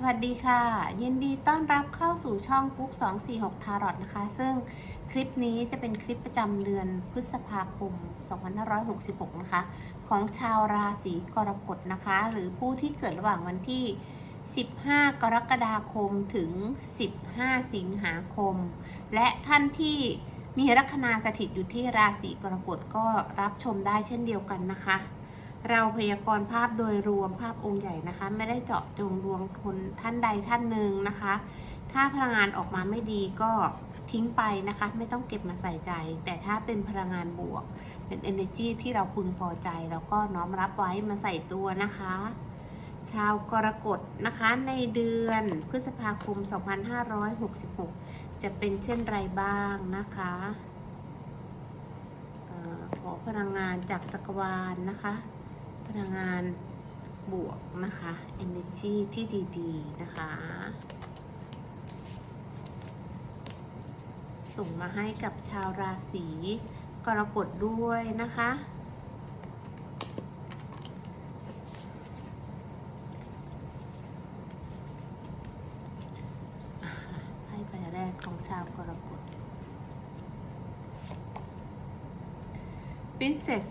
สวัสดีค่ะ ยินดีต้อนรับเข้าสู่ช่องกุ๊ก246 ทารอตนะคะ ซึ่งคลิปนี้จะเป็นคลิปประจำเดือนพฤษภาคม 2566 นะคะ ของชาวราศีกรกฎนะคะ หรือผู้ที่เกิดระหว่างวันที่ 15 กรกฎาคมถึง 15 สิงหาคม และท่านที่มีลัคนาสถิตอยู่ที่ราศีกรกฎก็รับชมได้เช่นเดียวกันนะคะ เราพยากรณ์ภาพโดยรวมภาพองค์ใหญ่นะคะ ไม่ได้เจาะจงดวงคนท่านใดท่านหนึ่งนะคะ ถ้าพลังงานออกมาไม่ดีก็ทิ้งไปนะคะ ไม่ต้องเก็บมาใส่ใจ แต่ถ้าเป็นพลังงานบวก เป็น energy ที่เราพึงพอใจเราก็น้อมรับไว้มาใส่ตัวนะคะ ชาวกรกฎนะคะในเดือนพฤษภาคม 2566 จะเป็นเช่นไรบ้างนะคะออขอพลังงานจากจักรวาลนะคะ พลังงานบวกนะคะ energy ที่ดีๆ นะคะ ส่งมาให้กับชาวราศีกรกฎด้วยนะคะอะค่ะไพ่ใบแรกของชาวกรกฎ Princess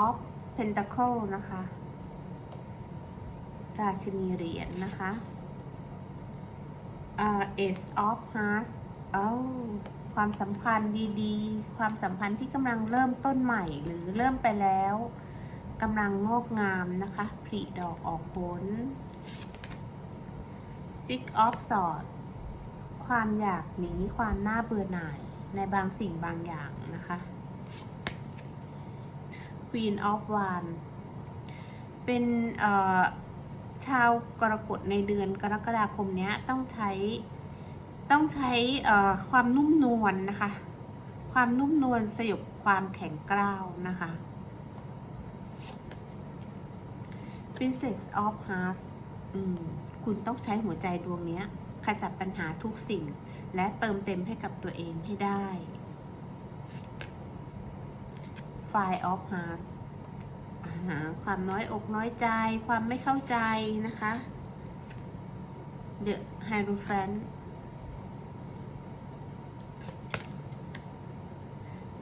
of Pentacle นะคะ ราชินีเหรียญนะคะอ่า Ace of Hearts เอ้าความสัมพันธ์ดีๆ ความสัมพันธ์ที่กำลังเริ่มต้นใหม่หรือเริ่มไปแล้วกำลังงอกงามนะคะผลิดอกออกผล Six of Swords ความอยากหนีความน่าเบื่อหน่ายในบางสิ่งบางอย่างนะคะ Queen of w a n เป็นชาวกรกฎในเดือนกรกฎาคมนี้ต้องใช้ต้องใช้ความนุ่มนวลนะคะ ความนุ่มนวลสยบความแข็งกร้าวนะคะ Princess of Hearts คุณต้องใช้หัวใจดวงนี้ขจัดปัญหาทุกสิ่ง และเติมเต็มให้กับตัวเองให้ได้ Five of Hearts อ่าความน้อยอกน้อยใจ ความไม่เข้าใจนะคะ The Hierophant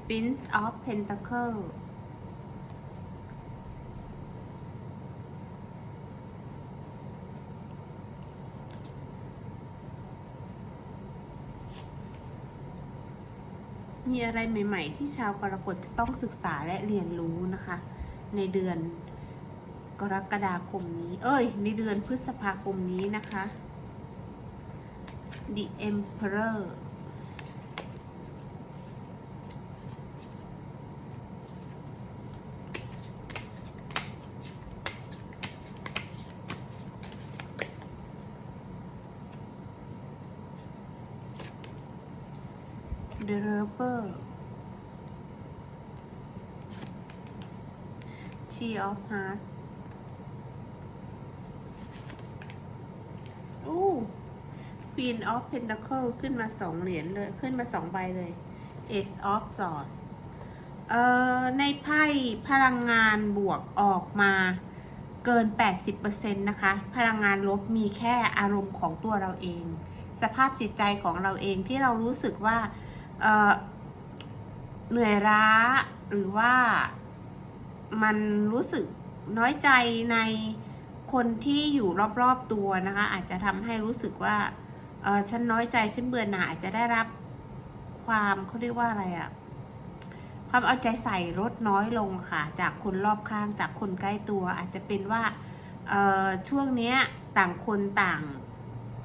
Prince of Pentacle มีอะไรใหม่ ๆ ที่ชาวกรกฎจะต้องศึกษาและเรียนรู้นะคะ ในเดือนกรกฎาคมนี้ เอ้ย ในเดือนพฤษภาคมนี้นะคะ The Emperor เดเรเ e อร์ชีออฟฮาร์สโอ้ Queen of Pentacle ขึ้นมาสองเหรียญเลย ขึ้นมาสองใบเลย Ace of Swords เอ่อ ในไพ่พลังงานบวกออกมาเกิน 80%นะคะ พลังงานลบมีแค่อารมณ์ของตัวเราเอง สภาพจิตใจของเราเองที่เรารู้สึกว่า เหนื่อยล้าหรือว่ามันรู้สึกน้อยใจในคนที่อยู่รอบๆตัวนะคะ อาจจะทำให้รู้สึกว่าเออฉันน้อยใจฉันเบื่อหน่ายอาจจะได้รับความเขาเรียกว่าอะไรอะความเอาใจใส่ลดน้อยลงค่ะ จากคนรอบข้างจากคนใกล้ตัว อาจจะเป็นว่าเออช่วงเนี้ยต่างคนต่าง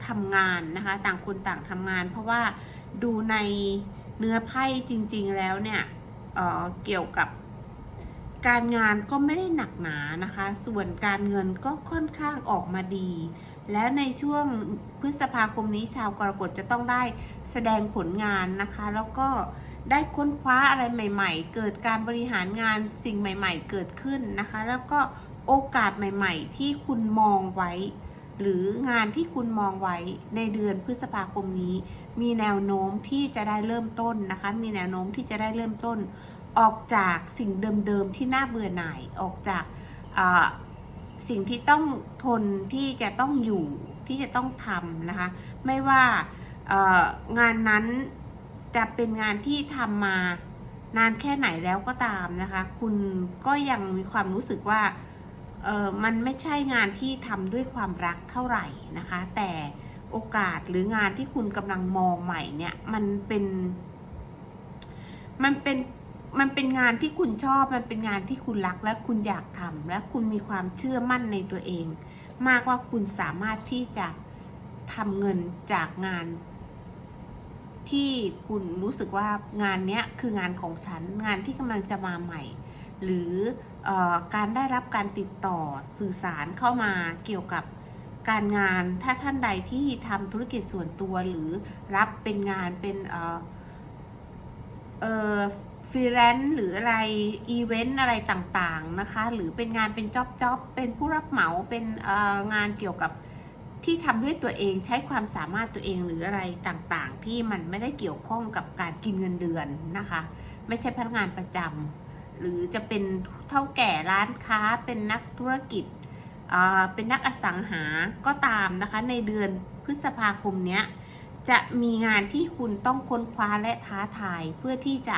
ทำงานนะคะ ต่างคนต่างทำงาน เพราะว่าดูใน เนื้อไพ่จริงๆแล้วเนี่ยเเกี่ยวกับการงานก็ไม่ได้หนักหนานะคะ ส่วนการเงินก็ค่อนข้างออกมาดี และในช่วงพฤษภาคมนี้ชาวกรกฎจะต้องได้แสดงผลงานนะคะ แล้วก็ได้ค้นคว้าอะไรใหม่ ๆ เกิดการบริหารงานสิ่งใหม่ ๆ เกิดขึ้นนะคะ แล้วก็โอกาสใหม่ ๆ ที่คุณมองไว้ หรืองานที่คุณมองไว้ในเดือนพฤษภาคมนี้ มีแนวโน้มที่จะได้เริ่มต้นนะคะ มีแนวโน้มที่จะได้เริ่มต้น ออกจากสิ่งเดิมๆที่น่าเบื่อหน่าย ออกจากสิ่งที่ต้องทนที่จะต้องอยู่ที่จะต้องทำนะคะ ไม่ว่างานนั้นจะเป็นงานที่ทำมานานแค่ไหนแล้วก็ตามนะคะ คุณก็ยังมีความรู้สึกว่าเออมันไม่ใช่งานที่ทำด้วยความรักเท่าไหร่นะคะ แต่ โอกาสหรืองานที่คุณกำลังมองใหม่เนี่ย มันเป็น มันเป็นมันเป็นงานที่คุณชอบ มันเป็นงานที่คุณรักและคุณอยากทำและคุณมีความเชื่อมั่นในตัวเอง มากว่าคุณสามารถที่จะทำเงินจากงาน ที่คุณรู้สึกว่างานเนี้ยคืองานของฉัน งานที่กำลังจะมาใหม่ หรือออการได้รับการติดต่อสื่อสารเข้ามาเกี่ยวกับ การงานถ้าท่านใดที่ทำธุรกิจส่วนตัวหรือรับเป็นงานเป็นเออเออฟรีแลนซ์หรืออะไรอีเวนต์อะไรต่างๆนะคะ หรือเป็นงานเป็นจ็อบจ็อบเป็นผู้รับเหมาเป็นเอ่องานเกี่ยวกับที่ทำด้วยตัวเองใช้ความสามารถตัวเองหรืออะไรต่างๆ ที่มันไม่ได้เกี่ยวข้องกับการกินเงินเดือนนะคะ ไม่ใช่พนักงานประจำหรือจะเป็นเท่าแก่ร้านค้าเป็นนักธุรกิจ เป็นนักอสังหาก็ตามนะคะ ในเดือนพฤษภาคมเนี้ยจะมีงานที่คุณต้องค้นคว้าและท้าทายเพื่อที่จะ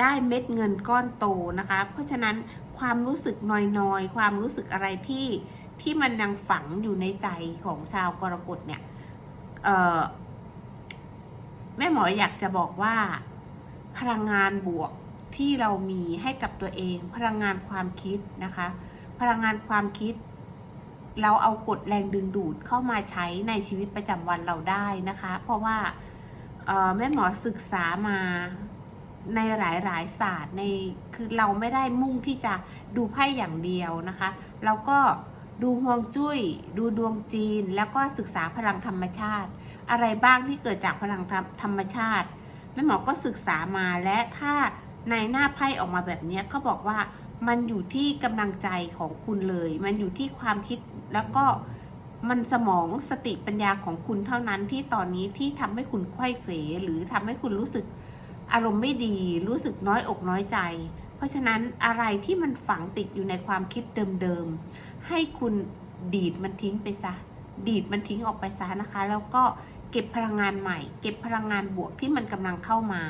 ได้เม็ดเงินก้อนโตนะคะ เพราะฉะนั้นความรู้สึกนอยๆ ความรู้สึกอะไรที่ที่มันยังฝังอยู่ในใจของชาวกรกฎเนี่ยแม่หมออยากจะบอกว่า พลังงานบวกที่เรามีให้กับตัวเอง พลังงานความคิดนะคะ พลังงานความคิด เราเอากฎแรงดึงดูดเข้ามาใช้ในชีวิตประจำวันเราได้นะคะ เพราะว่าแม่หมอศึกษามาในหลายๆศาสตร์ในคือเราไม่ได้มุ่งที่จะดูไพ่อย่างเดียวนะคะ เราก็ดูฮวงจุ้ย ดูดวงจีน แล้วก็ศึกษาพลังธรรมชาติ อะไรบ้างที่เกิดจากพลังธรรมชาติแม่หมอก็ศึกษามาและถ้าในหน้าไพ่ออกมาแบบนี้ก็บอกว่ามันอยู่ที่กำลังใจของคุณเลย มันอยู่ที่ความคิด แล้วก็มันสมองสติปัญญาของคุณเท่านั้นที่ตอนนี้ที่ทำให้คุณไข้เขวหรือทำให้คุณรู้สึกอารมณ์ไม่ดี รู้สึกน้อยอกน้อยใจ เพราะฉะนั้นอะไรที่มันฝังติดอยู่ในความคิดเดิมๆ ให้คุณดีดมันทิ้งไปซะ ดีดมันทิ้งออกไปซะนะคะ แล้วก็เก็บพลังงานใหม่ เก็บพลังงานบวกที่มันกำลังเข้ามา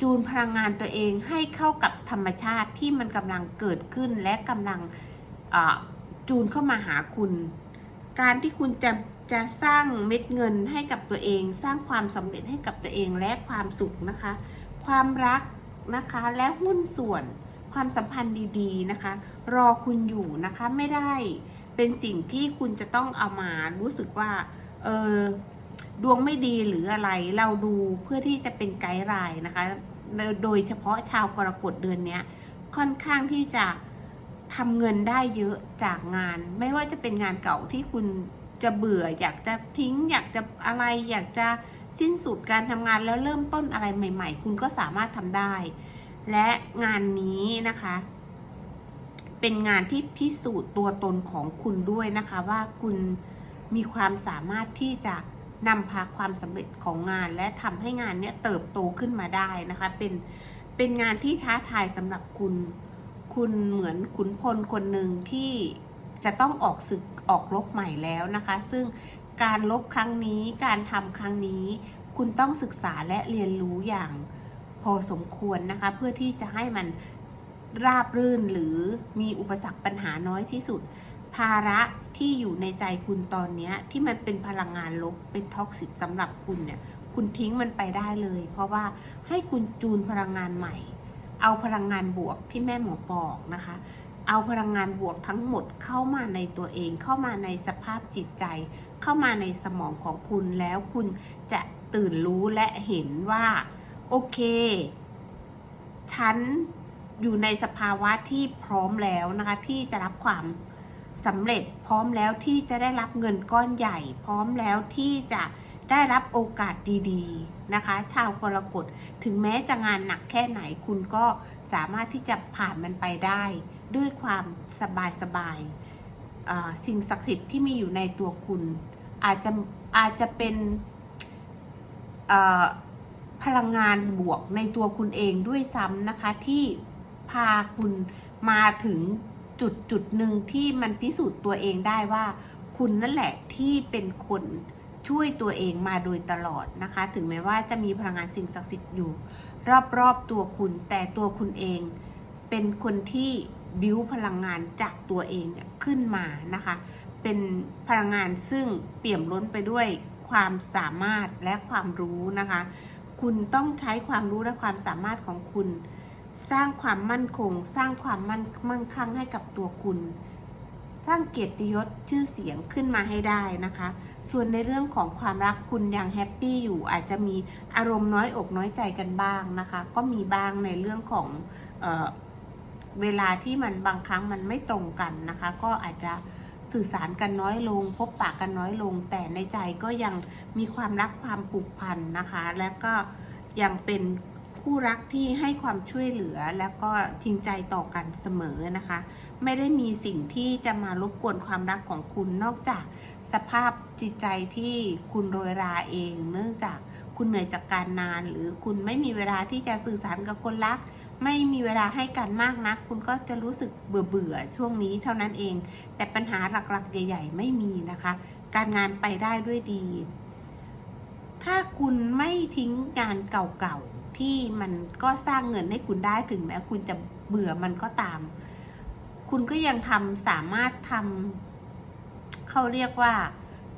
จูนพลังงานตัวเองให้เข้ากับธรรมชาติที่มันกำลังเกิดขึ้นและกำลังเอ่อ จูนเข้ามาหาคุณ การที่คุณจะจะสร้างเม็ดเงินให้กับตัวเอง สร้างความสำเร็จให้กับตัวเองและความสุขนะคะ ความรักนะคะและหุ้นส่วนความสัมพันธ์ดีๆนะคะ รอคุณอยู่นะคะไม่ได้เป็นสิ่งที่คุณจะต้องเอามารู้สึกว่าเออดวงไม่ดีหรืออะไรเราดูเพื่อที่จะเป็นไกด์ไลน์นะคะ โดยเฉพาะชาวกรกฎเดือนนี้ค่อนข้างที่จะ ทำเงินได้เยอะจากงาน ไม่ว่าจะเป็นงานเก่าที่คุณจะเบื่อ อยากจะทิ้ง อยากจะอะไร อยากจะสิ้นสุดการทำงานแล้วเริ่มต้นอะไรใหม่ ๆ คุณก็สามารถทำได้ และงานนี้นะคะ เป็นงานที่พิสูจน์ตัวตนของคุณด้วยนะคะ ว่าคุณมีความสามารถที่จะนำพาความสำเร็จของงาน และทำให้งานเนี้ยเติบโตขึ้นมาได้นะคะ เป็นเป็นงานที่ท้าทายสำหรับคุณ คุณเหมือนขุนพลคนหนึ่งที่จะต้องออกศึกออกรบใหม่แล้วนะคะ ซึ่งการลบครั้งนี้การทำครั้งนี้ คุณต้องศึกษาและเรียนรู้อย่างพอสมควรนะคะ เพื่อที่จะให้มันราบรื่นหรือมีอุปสรรคปัญหาน้อยที่สุด ภาระที่อยู่ในใจคุณตอนนี้ที่มันเป็นพลังงานลบเป็นท็อกซิตสำหรับคุณเนี่ย คุณทิ้งมันไปได้เลย เพราะว่าให้คุณจูนพลังงานใหม่ เอาพลังงานบวกที่แม่หมอบอกนะคะ เอาพลังงานบวกทั้งหมดเข้ามาในตัวเอง เข้ามาในสภาพจิตใจ เข้ามาในสมองของคุณแล้วคุณจะตื่นรู้และเห็นว่า โอเค ฉันอยู่ในสภาวะที่พร้อมแล้วนะคะ ที่จะรับความสำเร็จพร้อมแล้วที่จะได้รับเงินก้อนใหญ่ พร้อมแล้วที่จะ ได้รับโอกาสดีๆนะคะ ชาวกรกฎถึงแม้จะงานหนักแค่ไหนคุณก็สามารถที่จะผ่านมันไปได้ ด้วยความสบายๆสิ่งศักดิ์สิทธิ์ที่มีอยู่ในตัวคุณ อาจจะอาจจะเป็นพลังงานบวกในตัวคุณเองด้วยซ้ำนะคะที่พาคุณมาถึงจุดจุดหนึ่งที่มันพิสูจน์ตัวเองได้ว่า คุณนั่นแหละที่เป็นคน ช่วยตัวเองมาโดยตลอดนะคะ ถึงแม้ว่าจะมีพลังงานสิ่งศักดิ์สิทธิ์อยู่ รอบๆตัวคุณ แต่ตัวคุณเองเป็นคนที่บิ้วพลังงานจากตัวเองขึ้นมานะคะ เป็นพลังงานซึ่งเปี่ยมล้นไปด้วยความสามารถและความรู้นะคะ คุณต้องใช้ความรู้และความสามารถของคุณ สร้างความมั่นคง สร้างความมั่นมั่งคั่งให้กับตัวคุณ สร้างเกียรติยศชื่อเสียงขึ้นมาให้ได้นะคะ ส่วนในเรื่องของความรักคุณยังแฮปปี้อยู่อาจจะมีอารมณ์น้อยอกน้อยใจกันบ้างนะคะ ก็มีบ้างในเรื่องของเออเวลาที่มันบางครั้งมันไม่ตรงกันนะคะ ก็อาจจะสื่อสารกันน้อยลง พบปะกันน้อยลง แต่ในใจก็ยังมีความรักความผูกพันนะคะ และก็ยังเป็น คู่รักที่ให้ความช่วยเหลือแล้วก็จริงใจต่อกันเสมอนะคะ ไม่ได้มีสิ่งที่จะมารบกวนความรักของคุณนอกจากสภาพจิตใจที่คุณโรยราเอง เนื่องจากคุณเหนื่อยจากการนาน หรือคุณไม่มีเวลาที่จะสื่อสารกับคนรัก ไม่มีเวลาให้กันมากนัก คุณก็จะรู้สึกเบื่อเบื่อช่วงนี้เท่านั้นเอง แต่ปัญหาหลักๆ ใหญ่ ๆ ไม่มีนะคะ การงานไปได้ด้วยดี ถ้าคุณไม่ทิ้งงานเก่าๆ ที่มันก็สร้างเงินให้คุณได้ถึงแม้คุณจะเบื่อมันก็ตาม คุณก็ยังทำสามารถทำเขาเรียกว่า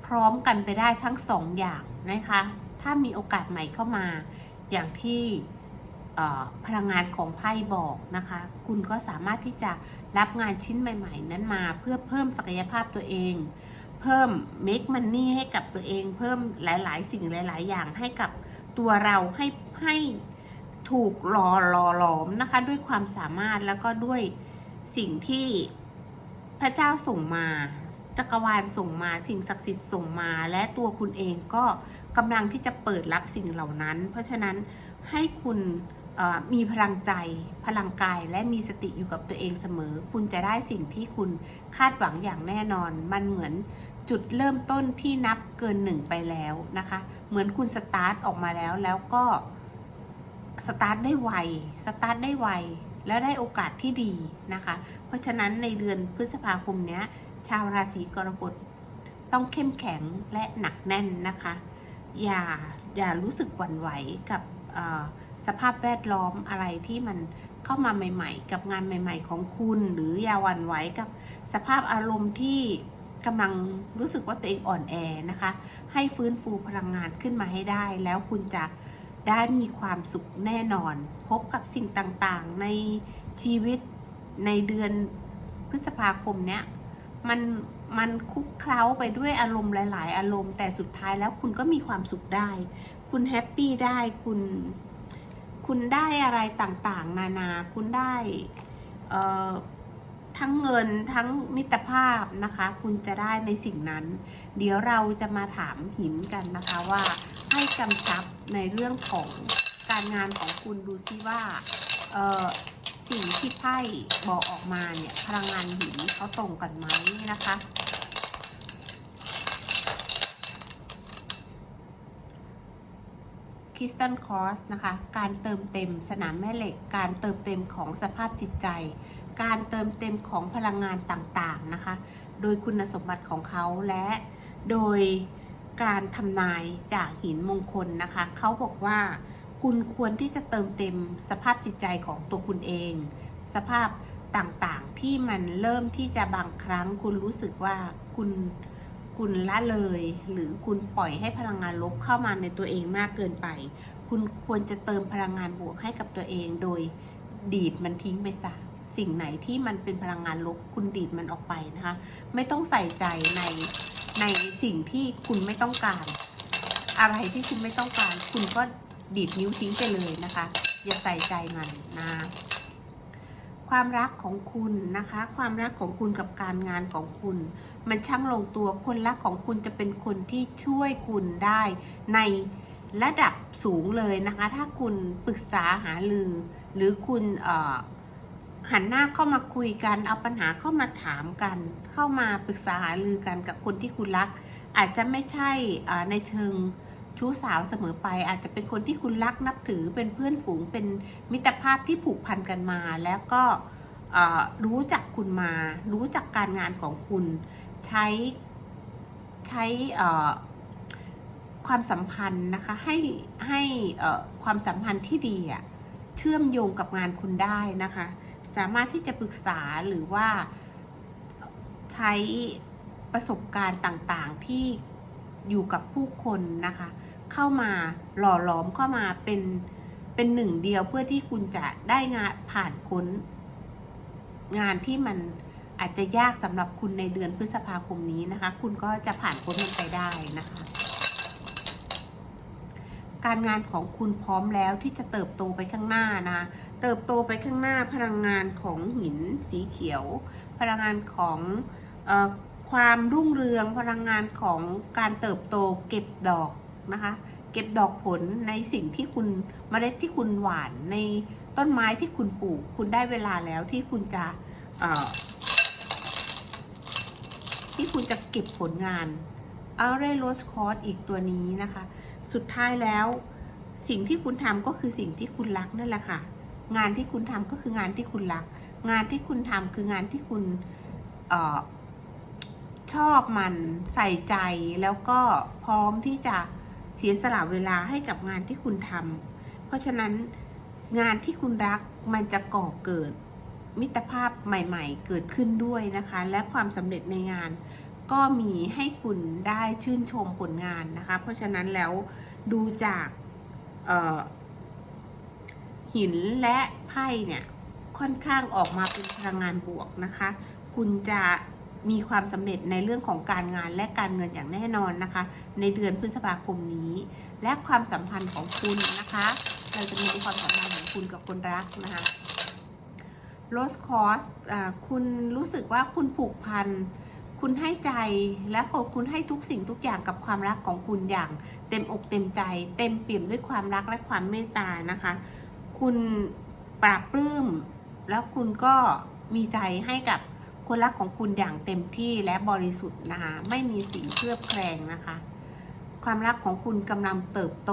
พร้อมกันไปได้ทั้งสองอย่างนะคะ ถ้ามีโอกาสใหม่เข้ามา อย่างที่พลังงานของไพ่บอกนะคะ คุณก็สามารถที่จะรับงานชิ้นใหม่ ๆ นั้นมาเพื่อเพิ่มศักยภาพตัวเอง เพิ่ม make money ให้กับตัวเอง เพิ่มหลาย ๆ สิ่งหลาย ๆ อย่างให้กับตัวเราให้ ให้ถูกหล่อหล่อหลอมนะคะ ด้วยความสามารถแล้วก็ด้วยสิ่งที่พระเจ้าส่งมาจักรวาลส่งมาสิ่งศักดิ์สิทธิ์ส่งมา และตัวคุณเองก็กำลังที่จะเปิดรับสิ่งเหล่านั้น เพราะฉะนั้นให้คุณมีพลังใจ พลังกายและมีสติอยู่กับตัวเองเสมอ คุณจะได้สิ่งที่คุณคาดหวังอย่างแน่นอน มันเหมือนจุดเริ่มต้นที่นับเกินหนึ่งไปแล้วนะคะ เหมือนคุณสตาร์ทออกมาแล้วแล้วก็ สตาร์ทได้ไว สตาร์ทได้ไว และได้โอกาสที่ดีนะคะ เพราะฉะนั้นในเดือนพฤษภาคมเนี้ย ชาวราศีกรกฎต้องเข้มแข็งและหนักแน่นนะคะ อย่าอย่ารู้สึกหวั่นไหวกับสภาพแวดล้อมอะไรที่มันเข้ามาใหม่ ๆ กับงานใหม่ ๆ ของคุณ หรืออย่าหวั่นไหวกับสภาพอารมณ์ที่กำลังรู้สึกว่าตัวเองอ่อนแอนะคะ ให้ฟื้นฟูพลังงานขึ้นมาให้ได้ แล้วคุณจะ ได้มีความสุขแน่นอน พบกับสิ่งต่างๆ ในชีวิตในเดือนพฤษภาคมเนี้ยมันมันคลุกเคล้าไปด้วยอารมณ์หลาย ๆ อารมณ์แต่สุดท้ายแล้วคุณก็มีความสุขได้ คุณแฮปปี้ได้คุณคุณได้อะไรต่างๆ นานา คุณได้เอ่อทั้งเงินทั้งมิตรภาพนะคะ คุณจะได้ในสิ่งนั้น เดี๋ยวเราจะมาถามหินกันนะคะว่า ให้กำชับในเรื่องของการงานของคุณดูซิว่าเสิ่งที่ไพ่บอกออกมาเนี่ยพลังงานหินเขาตรงกันไหมนะคะ คริสตันคอร์สนะคะ การเติมเต็มสนามแม่เหล็ก การเติมเต็มของสภาพจิตใจ การเติมเต็มของพลังงานต่างๆนะคะ โดยคุณสมบัติของเขาและโดย การทำนายจากหินมงคลนะคะ เขาบอกว่า คุณควรที่จะเติมเต็มสภาพจิตใจของตัวคุณเอง สภาพต่างๆที่มันเริ่มที่จะบางครั้ง คุณรู้สึกว่าคุณคุณละเลย หรือคุณปล่อยให้พลังงานลบเข้ามาในตัวเองมากเกินไป คุณควรจะเติมพลังงานบวกให้กับตัวเองโดยดีดมันทิ้งไปซะสิ่งไหนที่มันเป็นพลังงานลบคุณดีดมันออกไปนะคะ ไม่ต้องใส่ใจใน ในสิ่งที่คุณไม่ต้องการ อะไรที่คุณไม่ต้องการ คุณก็ดีดนิ้วทิ้งไปเลยนะคะ อย่าใส่ใจมันนะความรักของคุณนะคะ ความรักของคุณกับการงานของคุณ มันช่างลงตัวคนรักของคุณจะเป็นคนที่ช่วยคุณได้ในระดับสูงเลยนะคะ ถ้าคุณปรึกษาหารือ หรือคุณเอ่อ หันหน้าเข้ามาคุยกัน เอาปัญหาเข้ามาถามกัน เข้ามาปรึกษาหารือกันกับคนที่คุณรัก อาจจะไม่ใช่ในเชิงชู้สาวเสมอไป อาจจะเป็นคนที่คุณรักนับถือเป็นเพื่อนฝูงเป็นมิตรภาพที่ผูกพันกันมา แล้วก็รู้จักคุณมา รู้จักการงานของคุณใช้ใช้ความสัมพันธ์นะคะให้ให้ความสัมพันธ์ที่ดีอะเชื่อมโยงกับงานคุณได้นะคะ สามารถที่จะปรึกษาหรือว่าใช้ประสบการณ์ต่างๆที่อยู่กับผู้คนนะคะ เข้ามาหล่อหลอมเข้ามาเป็นเป็นหนึ่งเดียวเพื่อที่คุณจะได้งานผ่านพ้น งานที่มันอาจจะยากสำหรับคุณในเดือนพฤษภาคมนี้นะคะ คุณก็จะผ่านพ้นมันไปได้นะคะ การงานของคุณพร้อมแล้วที่จะเติบโตไปข้างหน้านะ เติบโตไปข้างหน้าพลังงานของหินสีเขียว พลังงานของอความรุ่งเรืองพลังงานของการเติบโตเก็บดอกนะคะ เก็บดอกผลในสิ่งที่คุณเมล็ดที่คุณหว่านในต้นไม้ที่คุณปลูก คุณได้เวลาแล้วที่คุณจะที่คุณจะเก็บผลงานเอาเรโรสคอร์สอีกตัวนี้นะคะ สุดท้ายแล้วสิ่งที่คุณทำก็คือสิ่งที่คุณรักนั่นแหละค่ะ งานที่คุณทำก็คืองานที่คุณรัก งานที่คุณทำคืองานที่คุณออชอบมันใส่ใจแล้วก็พร้อมที่จะเสียสละเวลาให้กับงานที่คุณทำเพราะฉะนั้นงานที่คุณรักมันจะก่อเกิดมิตรภาพใหม่ ๆ เกิดขึ้นด้วยนะคะ และความสำเร็จในงาน ก็มีให้คุณได้ชื่นชมผลงานนะคะ เพราะฉะนั้นแล้วดูจากเหินและไพ่เนี่ยค่อนข้างออกมาเป็นพลังงานบวกนะคะ คุณจะมีความสำเร็จในเรื่องของการงานและการเงินอย่างแน่นอนนะคะ ในเดือนพฤษภาคมนี้ และความสัมพันธ์ของคุณนะคะ เราจะมีความสัมพันธ์ของคุณกับคนรักนะคะโรสคอสคุณรู้สึกว่าคุณผูกพัน คุณให้ใจและคุณให้ทุกสิ่งทุกอย่างกับความรักของคุณอย่าง เต็มอกเต็มใจ เต็มเปี่ยมด้วยความรักและความเมตตานะคะ คุณปราบปลื้ม แล้วคุณก็มีใจให้กับคนรักของคุณอย่างเต็มที่และบริสุทธิ์นะคะไม่มีสิ่งเคลือบแคลงนะคะ ความรักของคุณกำลังเติบโต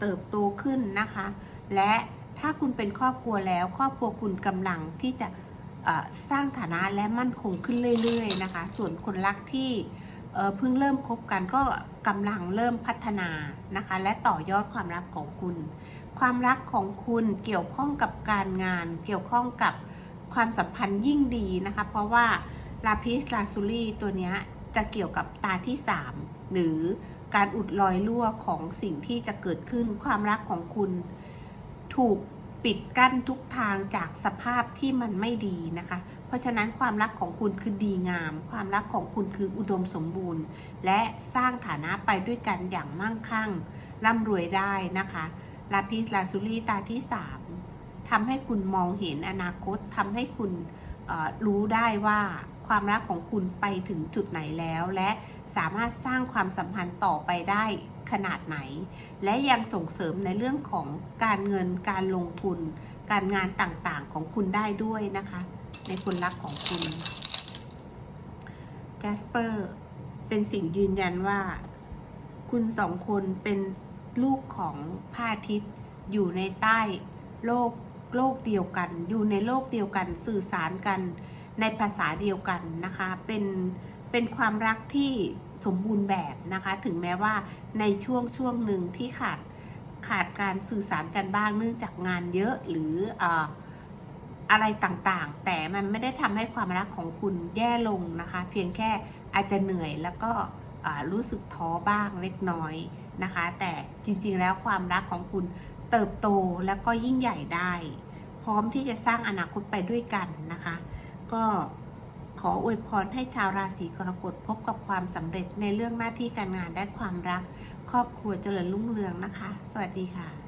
เติบโตขึ้นนะคะ และถ้าคุณเป็นครอบครัวแล้ว ครอบครัวคุณกำลังที่จะสร้างฐานะและมั่นคงขึ้นเรื่อย ๆ นะคะ ส่วนคนรักที่ เเพิ่งเริ่มคบกันก็กำลังเริ่มพัฒนานะคะ และต่อยอดความรักของคุณ ความรักของคุณเกี่ยวข้องกับการงาน เกี่ยวข้องกับความสัมพันธ์ยิ่งดีนะคะ เพราะว่าลาพิสลาซูรีตัวนี้จะเกี่ยวกับตาที่ 3 หรือการอุดรอยรั่วของสิ่งที่จะเกิดขึ้นความรักของคุณ ถูกปิดกั้นทุกทางจากสภาพที่มันไม่ดีนะคะ ราะฉะนั้นความรักของคุณคือดีงาม ความรักของคุณคืออุดมสมบูรณ์ และสร้างฐานะไปด้วยกันอย่างมั่งคั่งร่ำรวยได้นะคะลาพิสลาซูรี่ตาที่ 3ทำให้คุณมองเห็นอนาคตทำให้คุณรู้ได้ว่าความรักของคุณไปถึงจุดไหนแล้ว และสามารถสร้างความสัมพันธ์ต่อไปได้ขนาดไหน และยังส่งเสริมในเรื่องของการเงินการลงทุน การงานต่างๆของคุณได้ด้วยนะคะ ในคนรักของคุณแกสเปอร์เป็นสิ่งยืนยันว่า คุณสองคนเป็นลูกของพระอาทิตย์อยู่ในใต้โลกโลกเดียวกัน อยู่ในโลกเดียวกันสื่อสารกันในภาษาเดียวกันนะคะ เป็นเป็นความรักที่สมบูรณ์แบบนะคะ ถึงแม้ว่าในช่วงช่วงหนึ่งที่ขาดขาดการสื่อสารกันบ้างเนื่องจากงานเยอะหรืออ อะไรต่างๆ แต่มันไม่ได้ทำให้ความรักของคุณแย่ลงนะคะ เพียงแค่อาจจะเหนื่อยแล้วก็รู้สึกท้อบ้างเล็กน้อยนะคะ แต่จริงๆแล้วความรักของคุณเติบโตแล้วก็ยิ่งใหญ่ได้ พร้อมที่จะสร้างอนาคตไปด้วยกันนะคะ ก็ขออวยพรให้ชาวราศีกรกฎพบกับความสำเร็จในเรื่องหน้าที่การงานและความรัก ครอบครัวเจริญรุ่งเรืองนะคะ สวัสดีค่ะ